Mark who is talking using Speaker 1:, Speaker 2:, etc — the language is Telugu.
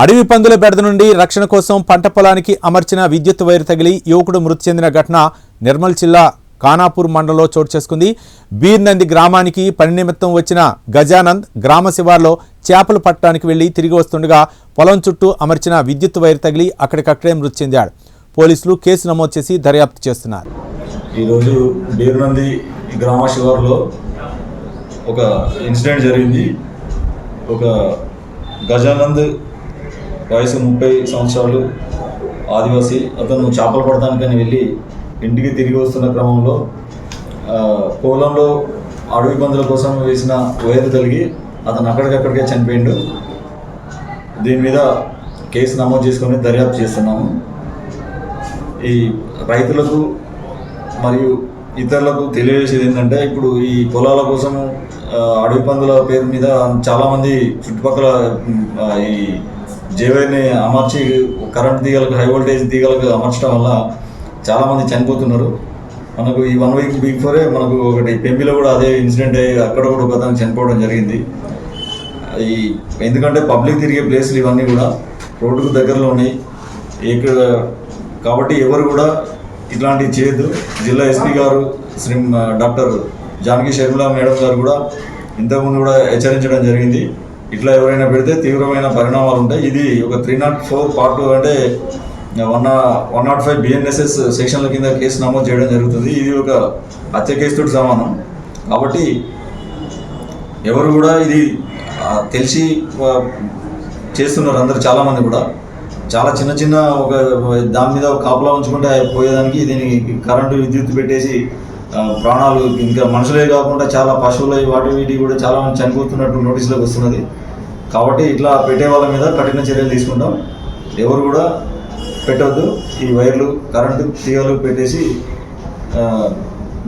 Speaker 1: అడవి పందుల బెడద నుండి రక్షణ కోసం పంట పొలానికి అమర్చిన విద్యుత్ వైరు తగిలి యువకుడు మృతి చెందిన ఘటన నిర్మల్ జిల్లా ఖానాపూర్ మండలంలో చోటు చేసుకుంది. బీర్నంది గ్రామానికి పని నిమిత్తం వచ్చిన గజానంద్ గ్రామ శివార్లో చేపలు పట్టడానికి వెళ్ళి తిరిగి వస్తుండగా పొలం చుట్టూ అమర్చిన విద్యుత్ వైరు తగిలి అక్కడికక్కడే మృతి చెందాడు. పోలీసులు కేసు నమోదు చేసి దర్యాప్తు చేస్తున్నారు.
Speaker 2: ఈరోజు బీరునంది గ్రామ శివార్లో ఒక ఇన్సిడెంట్ జరిగింది. ఒక గజానంద్ వయసు ముప్పై సంవత్సరాలు ఆదివాసి. అతను చేపలు పడటానికని వెళ్ళి ఇంటికి తిరిగి వస్తున్న క్రమంలో పొలంలో అడవి పందుల కోసం వేసిన వేరు తొలగి అతను అక్కడికక్కడికే చనిపోయిండు. దీని మీద కేసు నమోదు చేసుకొని దర్యాప్తు చేస్తున్నాము. ఈ రైతులకు మరియు ఇతరులకు తెలియజేసేది ఏంటంటే ఇప్పుడు ఈ పొలాల కోసం అడవి పందుల పేరు మీద చాలామంది చుట్టుపక్కల ఈ జేవైని అమర్చి కరెంట్ తీగలకు హై వోల్టేజ్ తీగలకు అమర్చడం వల్ల చాలామంది చనిపోతున్నారు. మనకు ఈ వన్ వీక్ బిఫోరే మనకు ఒకటి పెంపిలో కూడా అదే ఇన్సిడెంట్ అయ్యి అక్కడ కూడా ఒక అతను చనిపోవడం జరిగింది. ఈ ఎందుకంటే పబ్లిక్ తిరిగే ప్లేస్లు ఇవన్నీ కూడా రోడ్డుకు దగ్గరలో ఉన్నాయి. ఇక్కడ కాబట్టి ఎవరు కూడా ఇట్లాంటివి చేయొద్దు. జిల్లా ఎస్పీ గారు శ్రీ డాక్టర్ జానకి షర్మిలా మేడం గారు కూడా ఇంతకుముందు కూడా హెచ్చరించడం జరిగింది. ఇట్లా ఎవరైనా పెడితే తీవ్రమైన పరిణామాలు ఉంటాయి. ఇది ఒక త్రీ నాట్ ఫోర్ పార్ట్ అంటే one one nought five BNSS సెక్షన్ల కింద కేసు నమోదు చేయడం జరుగుతుంది. ఇది ఒక హత్య కేసుతో సమానం. కాబట్టి ఎవరు కూడా ఇది తెలిసి చేస్తున్నారు అందరు చాలామంది కూడా. చాలా చిన్న చిన్న ఒక దాని మీద ఒక కాపలా ఉంచుకుంటే పోయేదానికి దీనికి కరెంటు విద్యుత్ పెట్టేసి ప్రాణాలు ఇంకా మనుషులే కాకుండా చాలా పశువులు వాటి వీటి కూడా చాలా మంది చనిపోతున్నట్టు నోటీసులకు వస్తున్నది. కాబట్టి ఇట్లా పెట్టే వాళ్ళ మీద కఠిన చర్యలు తీసుకుంటాం. ఎవరు కూడా పెట్టవద్దు ఈ వైర్లు కరెంటు తీగలు పెట్టేసి